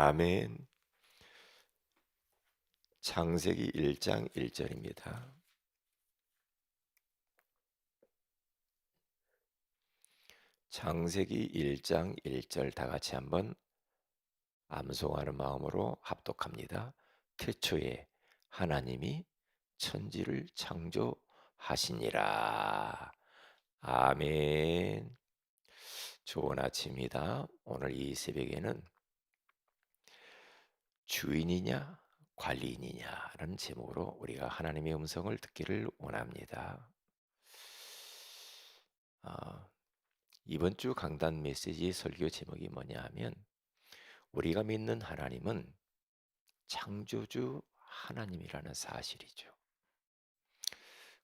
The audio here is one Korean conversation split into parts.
아멘. 창세기 1장 1절입니다. 창세기 1장 1절 다 같이 한번 암송하는 마음으로 합독합니다. 태초에 하나님이 천지를 창조하시니라. 아멘. 좋은 아침입니다. 오늘 이 새벽에는 주인이냐 관리인이냐라는 제목으로 우리가 하나님의 음성을 듣기를 원합니다. 아, 이번 주 강단 메시지 설교 제목이 뭐냐 하면 우리가 믿는 하나님은 창조주 하나님이라는 사실이죠.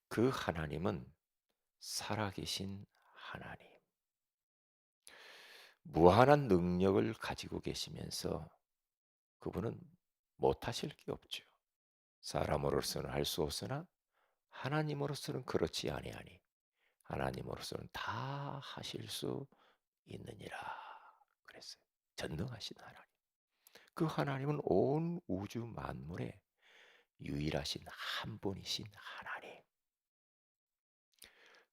그 하나님은 살아계신 하나님. 무한한 능력을 가지고 계시면서 그분은 못하실 게 없죠. 사람으로서는 할 수 없으나 하나님으로서는 그렇지 아니하니 하나님으로서는 다 하실 수 있느니라 그랬어요. 전능하신 하나님. 그 하나님은 온 우주 만물의 유일하신 한 분이신 하나님.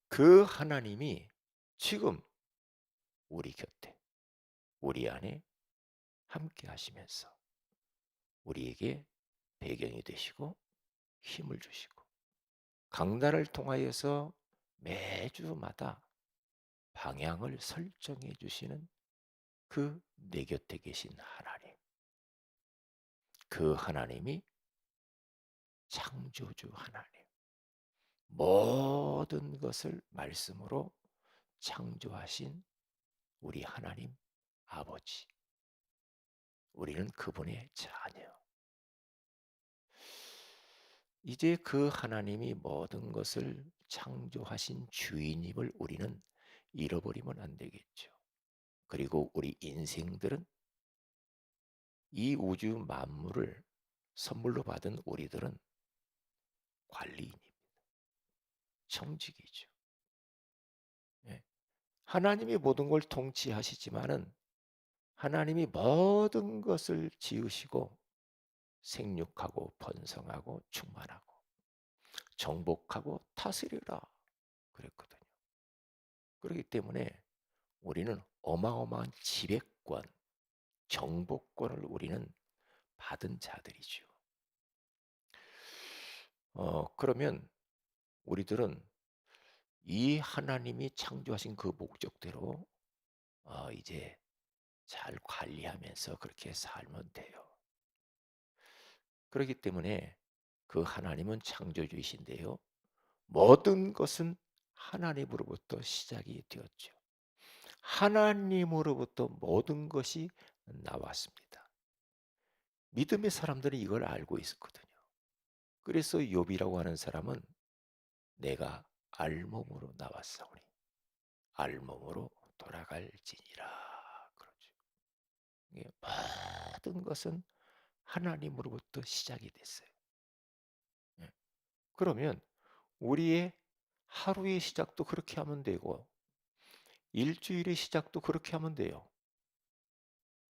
그 하나님이 지금 우리 곁에, 우리 안에 함께 하시면서 우리에게 배경이 되시고 힘을 주시고 강단을 통하여서 매주마다 방향을 설정해 주시는 그 내 곁에 계신 하나님. 그 하나님이 창조주 하나님. 모든 것을 말씀으로 창조하신 우리 하나님 아버지. 우리는 그분의 자녀. 이제 그 하나님이 모든 것을 창조하신 주인임을 우리는 잃어버리면 안 되겠죠. 그리고 우리 인생들은 이 우주 만물을 선물로 받은 우리들은 관리인입니다. 청직이죠. 네. 하나님이 모든 걸 통치하시지만은 하나님이 모든 것을 지으시고 생육하고 번성하고 충만하고 정복하고 다스리라 그랬거든요. 그렇기 때문에 우리는 어마어마한 지배권, 정복권을 우리는 받은 자들이죠. 어, 그러면 우리들은 이 하나님이 창조하신 그 목적대로 어, 이제 잘 관리하면서 그렇게 살면 돼요. 그렇기 때문에 그 하나님은 창조주이신데요. 모든 것은 하나님으로부터 시작이 되었죠. 하나님으로부터 모든 것이 나왔습니다. 믿음의 사람들은 이걸 알고 있었거든요. 그래서 욥이라고 하는 사람은 내가 알몸으로 나왔사오니 알몸으로 돌아갈지니라. 모든 것은 하나님으로부터 시작이 됐어요. 예. 그러면 우리의 하루의 시작도 그렇게 하면 되고 일주일의 시작도 그렇게 하면 돼요.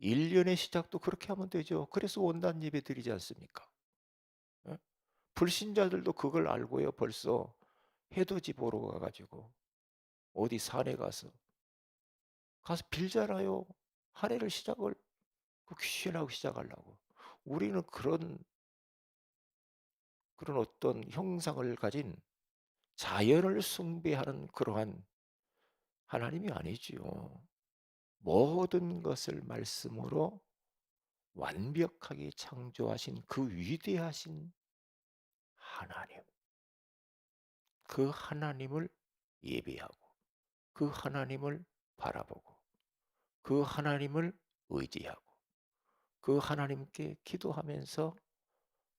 1년의 시작도 그렇게 하면 되죠. 그래서 원단 예배 드리지 않습니까? 예? 불신자들도 그걸 알고요. 벌써 해돋이 보러 가가지고 어디 산에 가서 가서 빌잖아요. 한 해를 시작을 그 귀신하고 시작하려고. 우리는 그런 그런 어떤 형상을 가진 자연을 숭배하는 그러한 하나님이 아니지요. 모든 것을 말씀으로 완벽하게 창조하신 그 위대하신 하나님. 그 하나님을 예배하고 그 하나님을 바라보고 그 하나님을 의지하고 그 하나님께 기도하면서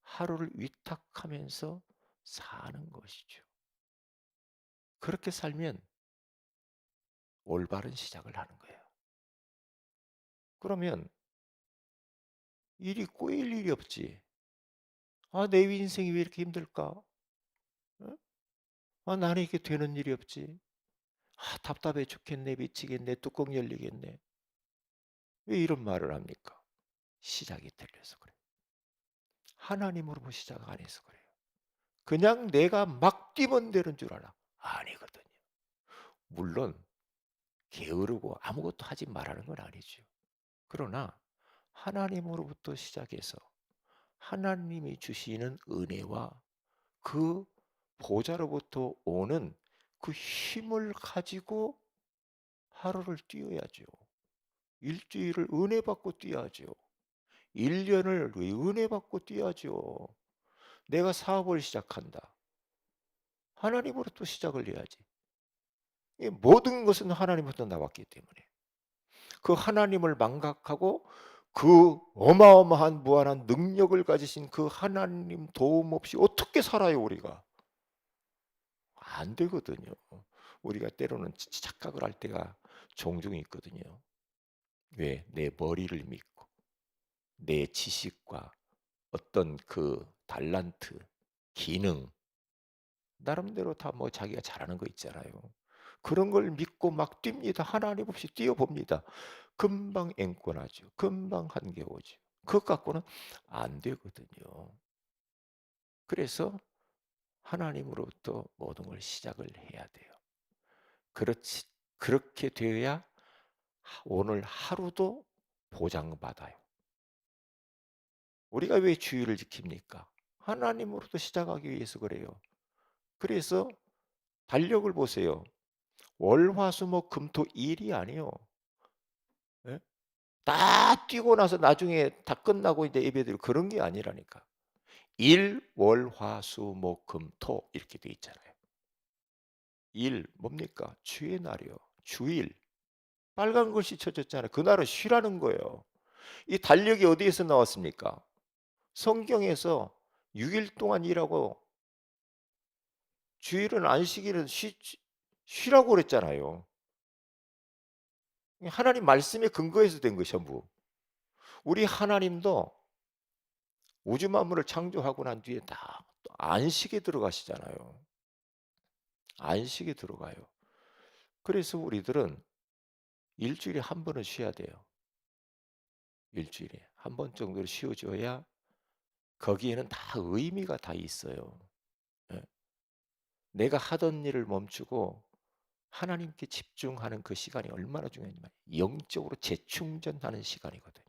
하루를 위탁하면서 사는 것이죠. 그렇게 살면 올바른 시작을 하는 거예요. 그러면 일이 꼬일 일이 없지. 아, 내 인생이 왜 이렇게 힘들까? 어? 아, 나는 이게 되는 일이 없지. 아, 답답해 죽겠네, 미치겠네, 뚜껑 열리겠네. 왜 이런 말을 합니까? 시작이 틀려서 그래요. 하나님으로 시작 안 해서 그래요. 그냥 내가 막 뛰면 되는 줄 알아. 아니거든요. 물론 게으르고 아무것도 하지 말라는 건 아니죠. 그러나 하나님으로부터 시작해서 하나님이 주시는 은혜와 그 보좌로부터 오는 그 힘을 가지고 하루를 뛰어야죠. 일주일을 은혜 받고 뛰어야죠. 1년을 은혜 받고 뛰어야죠. 내가 사업을 시작한다. 하나님으로부터 시작을 해야지. 이 모든 것은 하나님부터 나왔기 때문에 그 하나님을 망각하고 그 어마어마한 무한한 능력을 가지신 그 하나님 도움 없이 어떻게 살아요 우리가? 안 되거든요. 우리가 때로는 착각을 할 때가 종종 있거든요. 왜? 내 머리를 믿고 내 지식과 어떤 그 달란트, 기능 나름대로 다 뭐 자기가 잘하는 거 있잖아요. 그런 걸 믿고 막 뜁니다. 하나님 없이 뛰어봅니다. 금방 앵권하죠. 금방 한계 오죠. 그것 갖고는 안 되거든요. 그래서 하나님으로부터 모든 걸 시작을 해야 돼요. 그렇지 그렇게 되어야 오늘 하루도 보장받아요. 우리가 왜 주의를 지킵니까? 하나님으로부터 시작하기 위해서 그래요. 그래서 달력을 보세요. 월화수목 금토 일이 아니요. 예? 다 뛰고 나서 나중에 다 끝나고 이제 예배드리고 그런 게 아니라니까. 일, 월, 화, 수, 목, 금, 토 이렇게 돼 있잖아요. 일 뭡니까? 주의 날이요. 주일. 빨간 글씨 쳐졌잖아요. 그날은 쉬라는 거예요. 이 달력이 어디에서 나왔습니까? 성경에서 6일 동안 일하고 주일은 안식일은 쉬, 쉬라고 그랬잖아요. 하나님 말씀에 근거해서 된 것이 전부. 우리 하나님도 우주 만물을 창조하고 난 뒤에 다 안식에 들어가시잖아요. 안식에 들어가요. 그래서 우리들은 일주일에 한 번은 쉬어야 돼요. 일주일에 한 번 정도를 쉬어줘야 거기에는 다 의미가 다 있어요. 예. 내가 하던 일을 멈추고 하나님께 집중하는 그 시간이 얼마나 중요하냐면 영적으로 재충전하는 시간이거든요.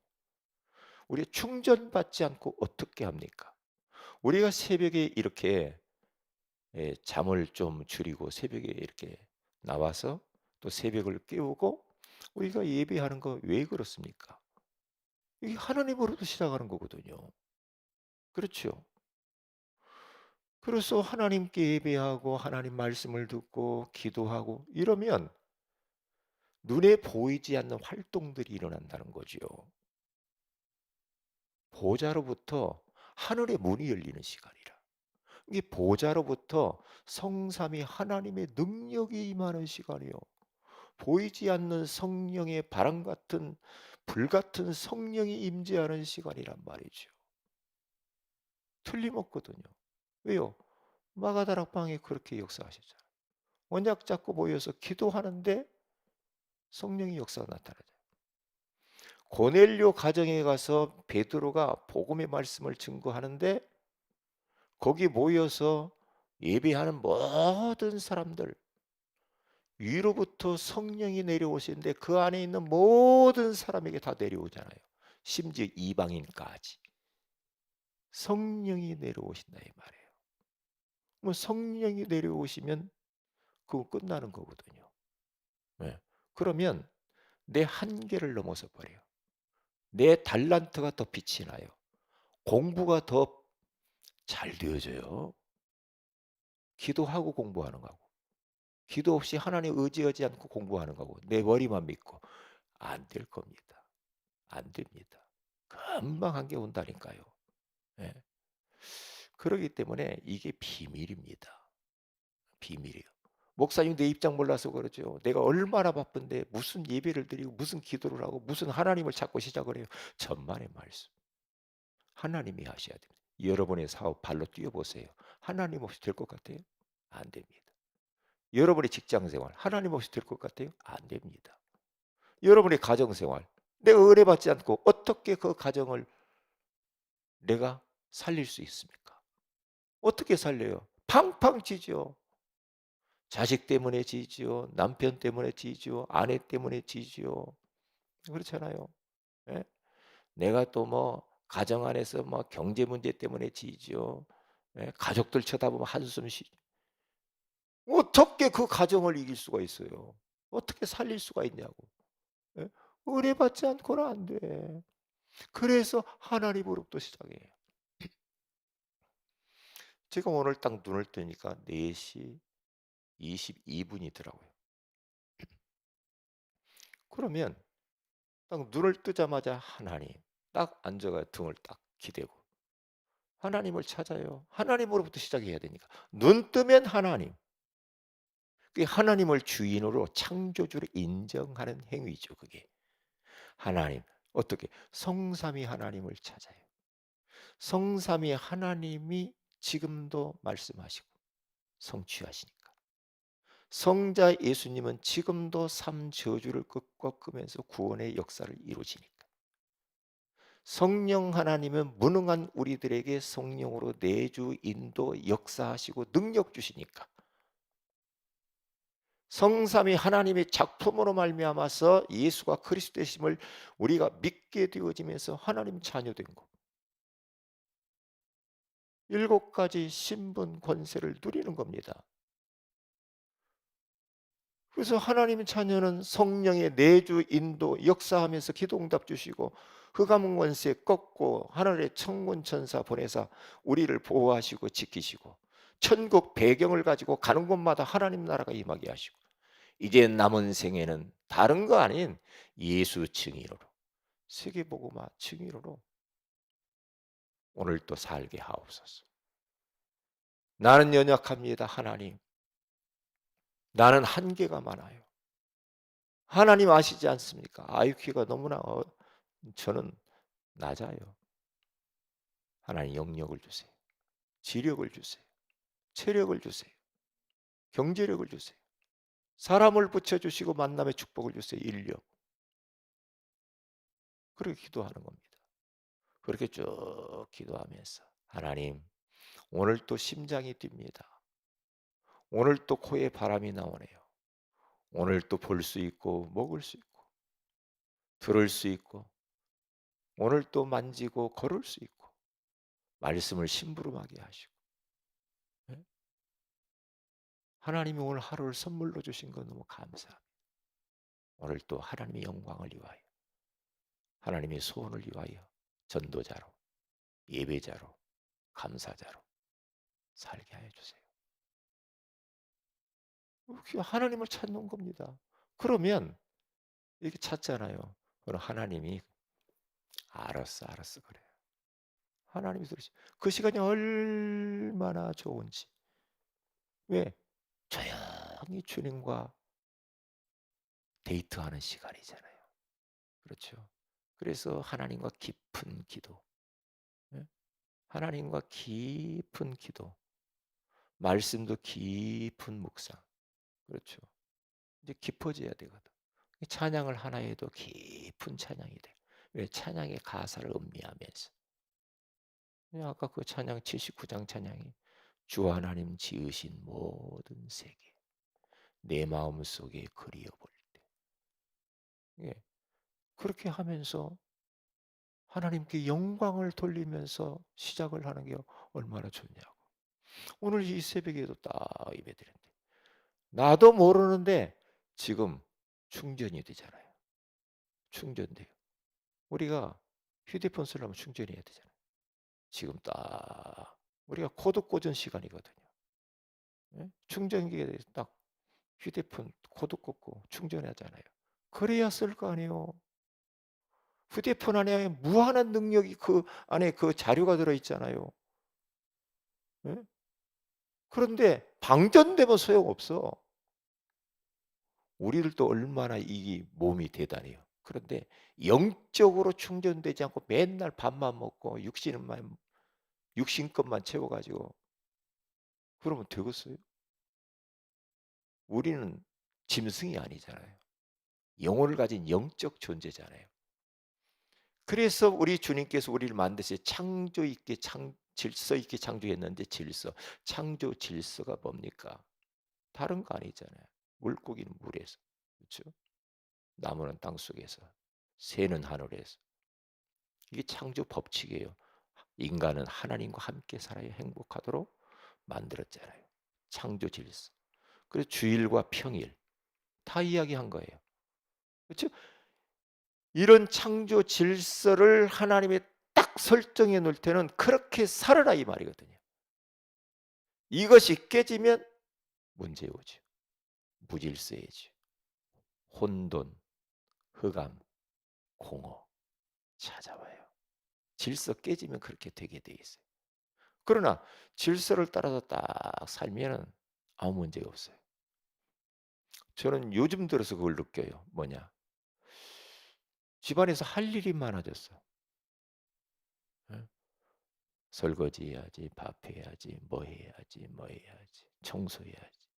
우리 충전받지 않고 어떻게 합니까? 우리가 새벽에 이렇게 예, 잠을 좀 줄이고 새벽에 이렇게 나와서 또 새벽을 깨우고 우리가 예배하는 거 왜 그렇습니까? 이게 하나님으로부터 시작하는 거거든요. 그렇죠? 그래서 하나님께 예배하고 하나님 말씀을 듣고 기도하고 이러면 눈에 보이지 않는 활동들이 일어난다는 거지요. 보좌로부터 하늘의 문이 열리는 시간이라. 이게 보좌로부터 성삼이 하나님의 능력이 임하는 시간이요. 보이지 않는 성령의 바람 같은 불 같은 성령이 임재하는 시간이란 말이죠. 틀림없거든요. 왜요? 마가다락방에 그렇게 역사하셨잖아요. 원약 잡고 모여서 기도하는데 성령이 역사가 나타나죠. 고넬료 가정에 가서 베드로가 복음의 말씀을 증거하는데 거기 모여서 예배하는 모든 사람들 위로부터 성령이 내려오시는데 그 안에 있는 모든 사람에게 다 내려오잖아요. 심지어 이방인까지 성령이 내려오신다 이 말이에요. 뭐 성령이 내려오시면 그거 끝나는 거거든요. 네. 그러면 내 한계를 넘어서 버려요. 내 달란트가 더 빛이 나요. 공부가 더 잘 되어져요. 기도하고 공부하는 거고. 기도 없이 하나님 의지하지 않고 공부하는 거고 내 머리만 믿고 안 될 겁니다. 안 됩니다. 금방 한 게 온다니까요. 예. 그러기 때문에 이게 비밀입니다. 비밀이에요. 목사님 내 입장 몰라서 그러죠. 내가 얼마나 바쁜데 무슨 예배를 드리고 무슨 기도를 하고 무슨 하나님을 찾고 시작을 해요. 전만의 말씀. 하나님이 하셔야 됩니다. 여러분의 사업 발로 뛰어보세요. 하나님 없이 될 것 같아요? 안 됩니다. 여러분의 직장 생활 하나님 없이 될 것 같아요? 안 됩니다. 여러분의 가정 생활 내가 은혜 받지 않고 어떻게 그 가정을 내가 살릴 수 있습니까? 어떻게 살려요? 팡팡 지죠. 자식 때문에 지지요. 남편 때문에 지지요. 아내 때문에 지지요. 그렇잖아요. 예? 내가 또 뭐 가정 안에서 뭐 경제 문제 때문에 지지요. 예? 가족들 쳐다보면 한숨 쉬. 어떻게 그 가정을 이길 수가 있어요? 어떻게 살릴 수가 있냐고. 예? 은혜 받지 않고는 안 돼. 그래서 하나님으로부터 시작해요. 제가 오늘 딱 눈을 뜨니까 4시 22분이더라고요. 그러면 딱 눈을 뜨자마자 하나님 딱 앉아가 등을 딱 기대고 하나님을 찾아요. 하나님으로부터 시작해야 되니까 눈 뜨면 하나님. 그게 하나님을 주인으로 창조주로 인정하는 행위죠. 그게 하나님 어떻게 성삼위 하나님을 찾아요. 성삼위 하나님이 지금도 말씀하시고 성취하시니까. 성자 예수님은 지금도 삼 저주를 꺾으면서 구원의 역사를 이루시니까. 성령 하나님은 무능한 우리들에게 성령으로 내주 인도 역사하시고 능력 주시니까. 성삼이 하나님의 작품으로 말미암아서 예수가 그리스도 되심을 우리가 믿게 되어지면서 하나님 자녀된 거. 일곱 가지 신분 권세를 누리는 겁니다. 그래서 하나님의 자녀는 성령의 내주 인도 역사하면서 기도응답 주시고 흑암 권세 꺾고 하늘의 천군 천사 보내사 우리를 보호하시고 지키시고 천국 배경을 가지고 가는 곳마다 하나님 나라가 임하게 하시고 이제 남은 생에는 다른 거 아닌 예수 증인으로 세계보고마 증인으로 오늘 또 살게 하옵소서. 나는 연약합니다, 하나님. 나는 한계가 많아요. 하나님 아시지 않습니까? IQ가 너무나 어, 저는 낮아요. 하나님 영역을 주세요. 지력을 주세요. 체력을 주세요. 경제력을 주세요. 사람을 붙여주시고 만남의 축복을 주세요. 인력. 그렇게 기도하는 겁니다. 그렇게 쭉 기도하면서 하나님 오늘 또 심장이 뜁니다. 오늘 또 코에 바람이 나오네요. 오늘 또 볼 수 있고 먹을 수 있고 들을 수 있고 오늘 또 만지고 걸을 수 있고 말씀을 심부름하게 하시고 네? 하나님이 오늘 하루를 선물로 주신 거 너무 감사합니다. 오늘 또 하나님의 영광을 위하여 하나님의 소원을 위하여 전도자로 예배자로 감사자로 살게 하여 주세요. 하나님을 찾는 겁니다. 그러면 이렇게 찾잖아요. 그럼 하나님이 알았어, 알았어 그래요. 하나님이 들으시. 그 시간이 얼마나 좋은지. 왜? 조용히 주님과 데이트하는 시간이잖아요. 그렇죠. 그래서 하나님과 깊은 기도, 예? 하나님과 깊은 기도, 말씀도 깊은 묵상, 그렇죠. 이제 깊어져야 되거든. 찬양을 하나 해도 깊은 찬양이 돼. 왜 찬양의 가사를 음미하면서. 아까 그 찬양 79장 찬양이 주 하나님 지으신 모든 세계 내 마음 속에 그리어볼 때. 예. 그렇게 하면서 하나님께 영광을 돌리면서 시작을 하는 게 얼마나 좋냐고. 오늘 이 새벽에도 딱 예배드렸는데 나도 모르는데 지금 충전이 되잖아요. 충전돼요. 우리가 휴대폰 쓰려면 충전해야 되잖아요. 지금 딱 우리가 코드 꽂은 시간이거든요. 예? 충전기에 딱 휴대폰 코드 꽂고 충전하잖아요. 그래야 쓸 거 아니에요. 휴대폰 안에 무한한 능력이 그 안에 그 자료가 들어 있잖아요. 예? 그런데 방전되면 소용없어. 우리들도 얼마나 이 몸이 대단해요. 그런데 영적으로 충전되지 않고 맨날 밥만 먹고 육신만 육신 것만 채워 가지고 그러면 되겠어요? 우리는 짐승이 아니잖아요. 영혼을 가진 영적 존재잖아요. 그래서 우리 주님께서 우리를 만드시 창조 있게 창 질서 있게 창조했는데 질서 창조 질서가 뭡니까? 다른 거 아니잖아요. 물고기는 물에서 그렇죠? 나무는 땅 속에서 새는 하늘에서 이게 창조 법칙이에요. 인간은 하나님과 함께 살아야 행복하도록 만들었잖아요. 창조 질서. 그래서 주일과 평일 다 이야기한 거예요. 그렇죠? 이런 창조 질서를 하나님이 딱 설정해 놓을 때는 그렇게 살아라 이 말이거든요. 이것이 깨지면 문제 오죠. 무질서해지. 혼돈, 흑암, 공허 찾아와요. 질서 깨지면 그렇게 되게 돼 있어요. 그러나 질서를 따라서 딱 살면은 아무 문제가 없어요. 저는 요즘 들어서 그걸 느껴요. 뭐냐? 집안에서 할 일이 많아졌어. 예? 설거지 해야지, 밥 해야지, 뭐 해야지, 뭐 해야지, 청소해야지.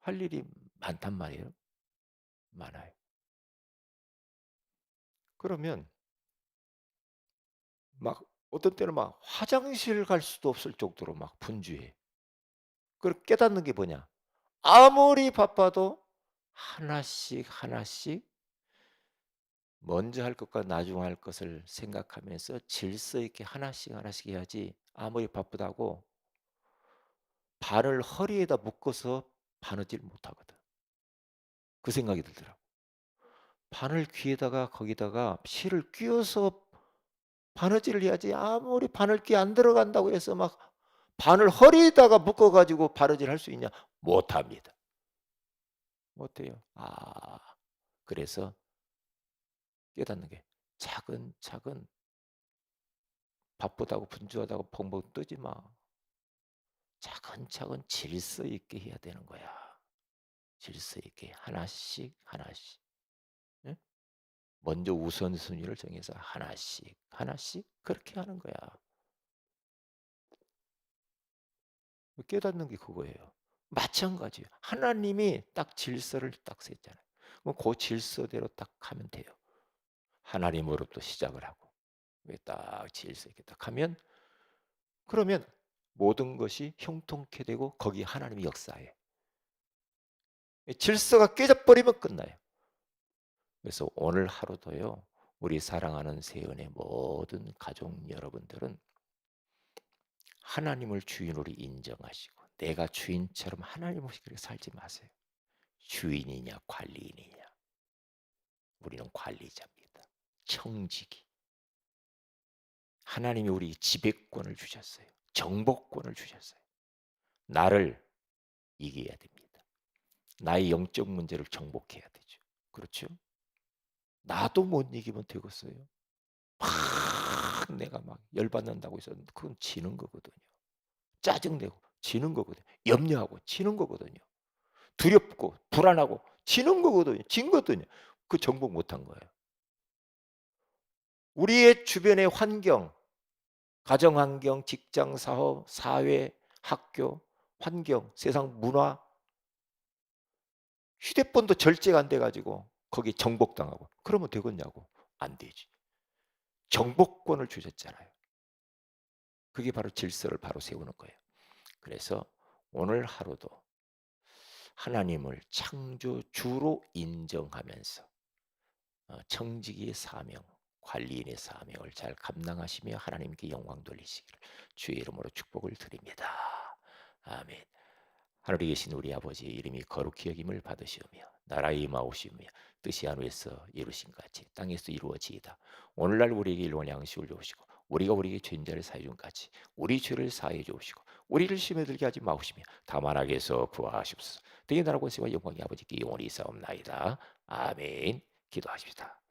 할 일이 많단 말이에요. 많아요. 그러면 막 어떤 때는 막 화장실 갈 수도 없을 정도로 막 분주해. 그걸 깨닫는 게 뭐냐? 아무리 바빠도 하나씩 하나씩 먼저 할 것과 나중 할 것을 생각하면서 질서 있게 하나씩 하나씩 해야지 아무리 바쁘다고 발을 허리에다 묶어서 바느질 못 하거든. 그 생각이 들더라고. 바늘 귀에다가 거기다가 실을 끼워서 바느질을 해야지 아무리 바늘귀 안 들어간다고 해서 막 바늘 허리에다가 묶어 가지고 바느질 할 수 있냐? 못 합니다. 못해요. 아. 그래서 깨닫는 게 차근차근 바쁘다고 분주하다고 펑펑 뜨지 마. 차근차근 질서 있게 해야 되는 거야. 질서 있게 하나씩 하나씩. 예? 먼저 우선순위를 정해서 하나씩 하나씩 그렇게 하는 거야. 깨닫는 게 그거예요. 마찬가지예요. 하나님이 딱 질서를 딱 셌잖아요. 그 질서대로 딱 하면 돼요. 하나님으로부터 시작을 하고 딱 질서 있게 딱 하면 그러면 모든 것이 형통케 되고 거기 하나님이 역사해. 질서가 깨져버리면 끝나요. 그래서 오늘 하루도요. 우리 사랑하는 세연의 모든 가족 여러분들은 하나님을 주인으로 인정하시고 내가 주인처럼 하나님을 그렇게 살지 마세요. 주인이냐 관리인이냐. 우리는 관리자입니다. 청지기. 하나님이 우리 지배권을 주셨어요. 정복권을 주셨어요. 나를 이겨야 됩니다. 나의 영적 문제를 정복해야 되죠. 그렇죠? 나도 못 이기면 되겠어요. 막 내가 막 열받는다고 해서 그건 지는 거거든요. 짜증내고 지는 거거든요. 염려하고 지는 거거든요. 두렵고 불안하고 지는 거거든요. 진 거거든요. 그 정복 못한 거예요. 우리의 주변의 환경, 가정 환경, 직장 사업, 사회, 학교, 환경, 세상 문화, 휴대폰도 절제가 안 돼 가지고 거기 정복당하고 그러면 되겠냐고 안 되지. 정복권을 주셨잖아요. 그게 바로 질서를 바로 세우는 거예요. 그래서 오늘 하루도 하나님을 창조주로 인정하면서 어, 청지기의 사명, 관리인의 사명을 잘 감당하시며 하나님께 영광 돌리시기를 주의 이름으로 축복을 드립니다. 아멘. 하늘에 계신 우리 아버지 이름이 거룩히 여김을 받으시오며 나라의 임하오시며 뜻이 하늘에서 이루신 같이 땅에서 이루어지이다. 오늘날 우리에게 일원 양식을 주시고 우리가 우리에게 죄인자를 사해 준 같이 우리 죄를 사해 주시고 우리를 심에 들게 하지 마시며 다만 악에서 구하시옵소서. 되게 나라 권세와 영광이 아버지께 영원히 있사옵나이다. 아멘. 기도하십시다.